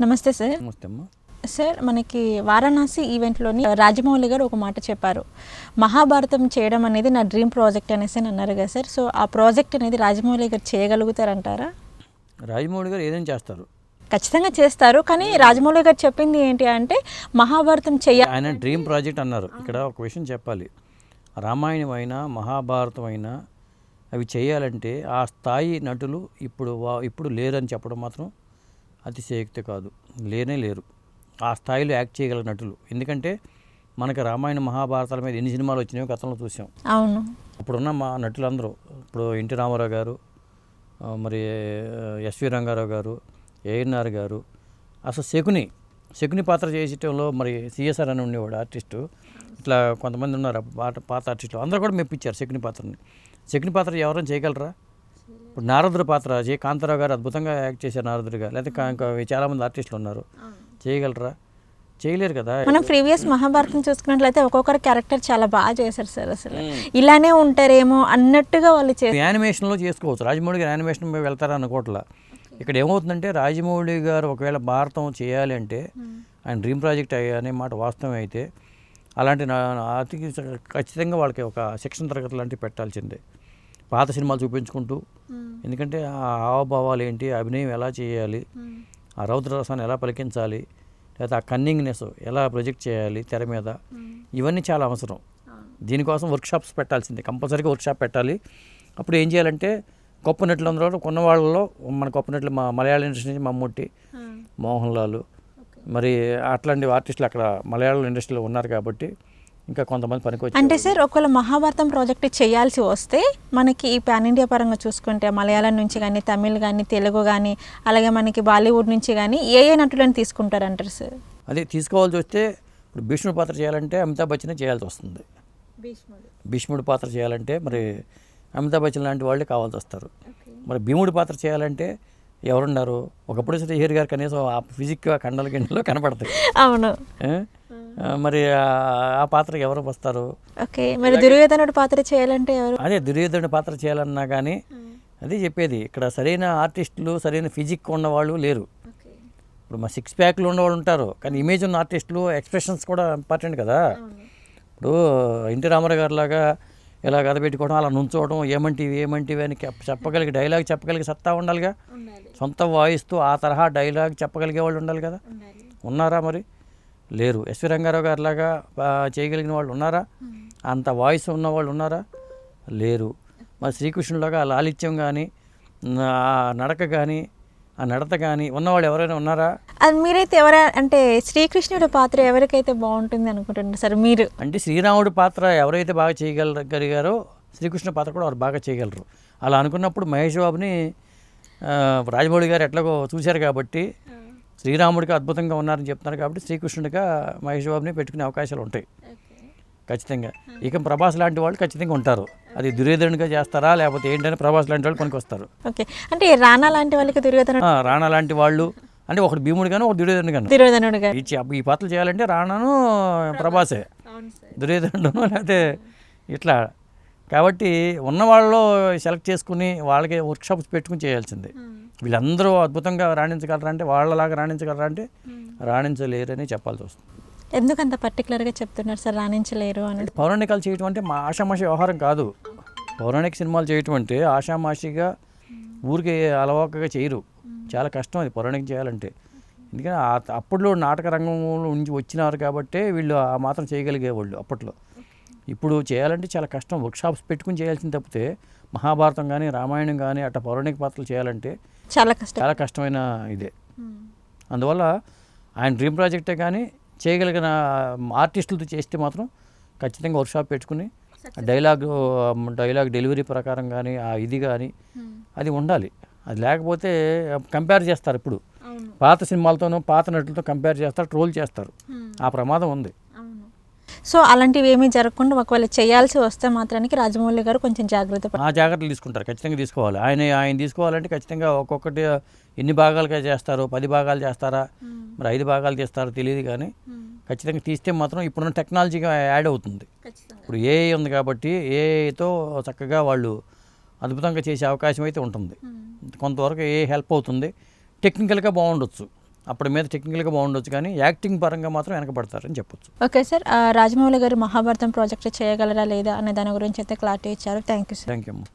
నమస్తే సార్. నమస్తే అమ్మా. సార్ మనకి వారణాసి ఈవెంట్లోని రాజమౌళి గారు ఒక మాట చెప్పారు. మహాభారతం చేయడం అనేది నా డ్రీమ్ ప్రాజెక్ట్ అనేసి అని అన్నారు కదా సార్. సో ఆ ప్రాజెక్ట్ అనేది రాజమౌళి గారు చేయగలుగుతారంటారా? రాజమౌళి గారు ఏదైనా చేస్తారు. ఖచ్చితంగా చేస్తారు. కానీ రాజమౌళి గారు చెప్పింది ఏంటి అంటే మహాభారతం చెయ్య ఆయన డ్రీమ్ ప్రాజెక్ట్ అన్నారు. ఇక్కడ ఒక విషయం చెప్పాలి. రామాయణం అయినా మహాభారతం అయినా అవి చేయాలంటే ఆ స్థాయి నటులు ఇప్పుడు వా- ఇప్పుడు లేరని చెప్పడం మాత్రం అతిశయోక్తి కాదు. లేనే లేరు. ఆ స్థాయిలో యాక్ట్ చేయగల నటులు. ఎందుకంటే మనకి రామాయణ మహాభారతాల మీద ఎన్ని సినిమాలు వచ్చినాయో గతంలో చూసాం. అవును. ఇప్పుడున్న మా నటులందరూ ఇప్పుడు ఎన్టీ రామారావు గారు మరి ఎస్వి రంగారావు గారు ఏఎన్ఆర్ గారు అసలు శకుని శకుని పాత్ర చేసేటంలో మరి సిఎస్ఆర్ అని ఉండేవాడు ఆర్టిస్టు. ఇట్లా కొంతమంది ఉన్నారు పాత పాత ఆర్టిస్టులు. అందరూ కూడా మెప్పించారు శకుని పాత్రని. శకుని పాత్ర ఎవరైనా చేయగలరా? ఇప్పుడు నారదుడి పాత్ర జే. కాంతారావు గారు అద్భుతంగా యాక్ట్ చేశారు నారదుడిగా. లేకపోతే కా- ఇంకా చాలామంది ఆర్టిస్టులు ఉన్నారు. చేయగలరా? చేయలేరు కదా. మనం ప్రీవియస్ మహాభారతం చూసుకున్నట్లయితే ఒక్కొక్కరి క్యారెక్టర్ చాలా బాగా చేశారు సార్ అసలు. ఇలానే ఉంటారేమో అన్నట్టుగా వాళ్ళు చేస్తారు యానిమేషన్లో చేసుకోవచ్చు. రాజమౌళి గారు యానిమేషన్ వెళ్తారా అనుకోవట్లా ఇక్కడ ఏమవుతుందంటే రాజమౌళి గారు ఒకవేళ భారతం చేయాలి అంటే ఆయన డ్రీమ్ ప్రాజెక్ట్ అనే మాట వాస్తవం అయితే అలాంటి నా అతి ఖచ్చితంగా వాళ్ళకి ఒక శిక్షణ తరగతి లాంటివి పెట్టాల్సిందే. పాత సినిమాలు చూపించుకుంటూ ఎందుకంటే ఆ హావభావాలు ఏంటి అభినయం ఎలా చేయాలి ఆ రౌద్రరసాన్ని ఎలా పలికించాలి లేదా ఆ కన్నింగ్నెస్ ఎలా ప్రొజెక్ట్ చేయాలి తెర మీద ఇవన్నీ చాలా అవసరం. దీనికోసం వర్క్షాప్స్ పెట్టాల్సిందే. కంపల్సరీగా వర్క్షాప్ పెట్టాలి. అప్పుడు ఏం చేయాలంటే గొప్ప నటులందరూ కొన్న వాళ్ళలో మన గొప్ప నటులు మా మలయాళ ఇండస్ట్రీ నుంచి మమ్ముట్టి మోహన్ లాల్ మరి అట్లాంటి ఆర్టిస్టులు అక్కడ మలయాళం ఇండస్ట్రీలో ఉన్నారు కాబట్టి ఇంకా కొంతమంది పనికి అంటే సార్ ఒకవేళ మహాభారతం ప్రాజెక్ట్ చేయాల్సి వస్తే మనకి ఈ పాన్ ఇండియా పరంగా చూసుకుంటే మలయాళం నుంచి కానీ తమిళ్ కానీ తెలుగు కానీ అలాగే మనకి బాలీవుడ్ నుంచి కానీ ఏ ఏ నటులను తీసుకుంటారంటారు సార్? అదే తీసుకోవాల్సి వస్తే ఇప్పుడు భీష్ముడి పాత్ర చేయాలంటే అమితాబ్ బచ్చనే చేయాల్సి వస్తుంది. భీష్ముడి. పాత్ర చేయాలంటే మరి అమితాబ్ బచ్చన్ లాంటి వాళ్ళే కావాల్సి వస్తారు. మరి భీముడి పాత్ర చేయాలంటే ఎవరున్నారు? ఒకప్పుడు శ్రీహరి గారు కనీసం ఆ ఫిజిక్ కండల గిండలో కనపడతాయి. అవును. మరి ఆ- పాత్రకి ఎవరు వస్తారు ఓకే మరి దుర్యోధనుడు పాత్ర చేయాలంటే ఎవరు? అదే దుర్యోధనుడి పాత్ర చేయాలన్నా కానీ అదే చెప్పేది. ఇక్కడ సరైన ఆర్టిస్టులు సరైన ఫిజిక్ ఉన్నవాళ్ళు లేరు. ఇప్పుడు మా సిక్స్ ప్యాక్లు ఉన్నవాళ్ళు ఉంటారు. కానీ ఇమేజ్ ఉన్న ఆర్టిస్టులు ఎక్స్ప్రెషన్స్ కూడా ఇంపార్టెంట్ కదా. ఇప్పుడు ఎన్టీ రామారావు గారు లాగా ఇలా గద పెట్టుకోవడం అలా నుంచోవడం ఏమంటివి ఏమంటివి అని చెప్- చెప్పగలిగే డైలాగ్ చెప్పగలిగే సత్తా ఉండాలిగా. సొంత వాయిస్తో ఆ తరహా డైలాగ్ చెప్పగలిగే వాళ్ళు ఉండాలి కదా. ఉన్నారా మరి? లేరు. ఎస్వి రంగారావు గారు లాగా ఆ, చేయగలిగిన వాళ్ళు ఉన్నారా? అంత వాయిస్ ఉన్న వాళ్ళు ఉన్నారా? లేరు. మరి శ్రీకృష్ణులాగా ఆ లాలిత్యం కానీ నడక కానీ ఆ నడత కానీ ఉన్నవాళ్ళు ఎవరైనా ఉన్నారా? అది మీరైతే ఎవరైనా అంటే శ్రీకృష్ణుడి పాత్ర ఎవరికైతే బాగుంటుంది అనుకుంటున్నారు సార్? మీరు. అంటే శ్రీరాముడి పాత్ర ఎవరైతే బాగా చేయగలగలిగారో శ్రీకృష్ణ పాత్ర కూడా వారు బాగా చేయగలరు. అలా అనుకున్నప్పుడు మహేష్ బాబుని రాజమౌళి గారు ఎట్లాగో చూశారు కాబట్టి శ్రీరాముడికి అద్భుతంగా ఉన్నారని చెప్తున్నారు కాబట్టి శ్రీకృష్ణుడిగా మహేష్ బాబుని పెట్టుకునే అవకాశాలు ఉంటాయి. ఖచ్చితంగా. ఇక ప్రభాస్ లాంటి వాళ్ళు ఖచ్చితంగా ఉంటారు. అది దుర్యోధనుడిగా చేస్తారా లేకపోతే ఏంటని ప్రభాస్ లాంటి వాళ్ళు పనికి వస్తారు ఓకే. అంటే రానా లాంటి వాళ్ళకి దుర్యోధనుడు ఆ, రాణా లాంటి వాళ్ళు. అంటే ఒకటి భీముడు గాను ఒక దుర్యోధనుడు గాను దుర్యోధనుడుగా ఈ పాత్రలు చేయాలంటే రాణాను ప్రభాసే. దుర్యోధనుడు లేకపోతే ఇట్లా. కాబట్టి ఉన్న వాళ్ళలో సెలెక్ట్ చేసుకుని వాళ్ళకి వర్క్షాప్స్ పెట్టుకుని చేయాల్సిందే. వీళ్ళందరూ అద్భుతంగా రాణించగలరా అంటే వాళ్ళలాగా రాణించగలరా అంటే రాణించలేరని చెప్పాల్సి వస్తుంది. ఎందుకు అంత పర్టికులర్గా చెప్తున్నారు సార్ రాణించలేరు అని? పౌరాణికాలు చేయటం అంటే మా ఆషామాషి వ్యవహారం కాదు. పౌరాణిక సినిమాలు చేయటం అంటే ఆషామాషిగా ఊరికి అలవాకగా చేయరు. చాలా కష్టం అది పౌరాణికం చేయాలంటే. ఎందుకంటే అప్పట్లో నాటక రంగంలో నుంచి వచ్చినారు కాబట్టే వీళ్ళు ఆ మాత్రం చేయగలిగేవాళ్ళు అప్పట్లో. ఇప్పుడు చేయాలంటే చాలా కష్టం వర్క్షాప్స్ పెట్టుకుని చేయాల్సింది తప్పితే మహాభారతం కానీ రామాయణం కానీ అట్లా పౌరాణిక పాత్రలు చేయాలంటే చాలా కష్టం. చాలా కష్టమైన ఇదే. అందువల్ల ఆయన డ్రీమ్ ప్రాజెక్టే కానీ చేయగలిగిన ఆర్టిస్టులతో చేస్తే మాత్రం ఖచ్చితంగా వర్క్షాప్ పెట్టుకుని డైలాగ్ డైలాగ్ డెలివరీ ప్రకారం కానీ ఆ ఇది కానీ అది ఉండాలి. అది లేకపోతే కంపేర్ చేస్తారు ఇప్పుడు. పాత సినిమాలతోనూ పాత నటులతో కంపేర్ చేస్తారు ట్రోల్ చేస్తారు. ఆ ప్రమాదం ఉంది. సో అలాంటివి ఏమీ జరగకుండా ఒకవేళ చేయాల్సి వస్తే మాత్రానికి రాజమౌళి గారు కొంచెం జాగ్రత్త ఆ జాగ్రత్తలు తీసుకుంటారు ఖచ్చితంగా తీసుకోవాలి. ఆయన ఆయన తీసుకోవాలంటే ఖచ్చితంగా ఒక్కొక్కటి ఎన్ని భాగాలుగా చేస్తారు పది భాగాలు చేస్తారా మరి ఐదు భాగాలు చేస్తారో తెలియదు కానీ ఖచ్చితంగా తీస్తే మాత్రం ఇప్పుడున్న టెక్నాలజీగా యాడ్ అవుతుంది. ఇప్పుడు ఏఐ ఉంది కాబట్టి ఏఐతో చక్కగా వాళ్ళు అద్భుతంగా చేసే అవకాశం అయితే ఉంటుంది. కొంతవరకు ఏ హెల్ప్ అవుతుంది. టెక్నికల్గా బాగుండొచ్చు. అప్పటి మీద టెక్నికల్గా బాగుండొచ్చు కానీ యాక్టింగ్ పరంగా మాత్రం వెనకబడతారని చెప్పొచ్చు. ఓకే సార్ రాజమౌళి గారు మహాభారతం ప్రాజెక్ట్ చేయగలరా లేదా అనే దాని గురించి అయితే క్లారిటీ ఇచ్చారు. Thank you sir thank you అమ్మా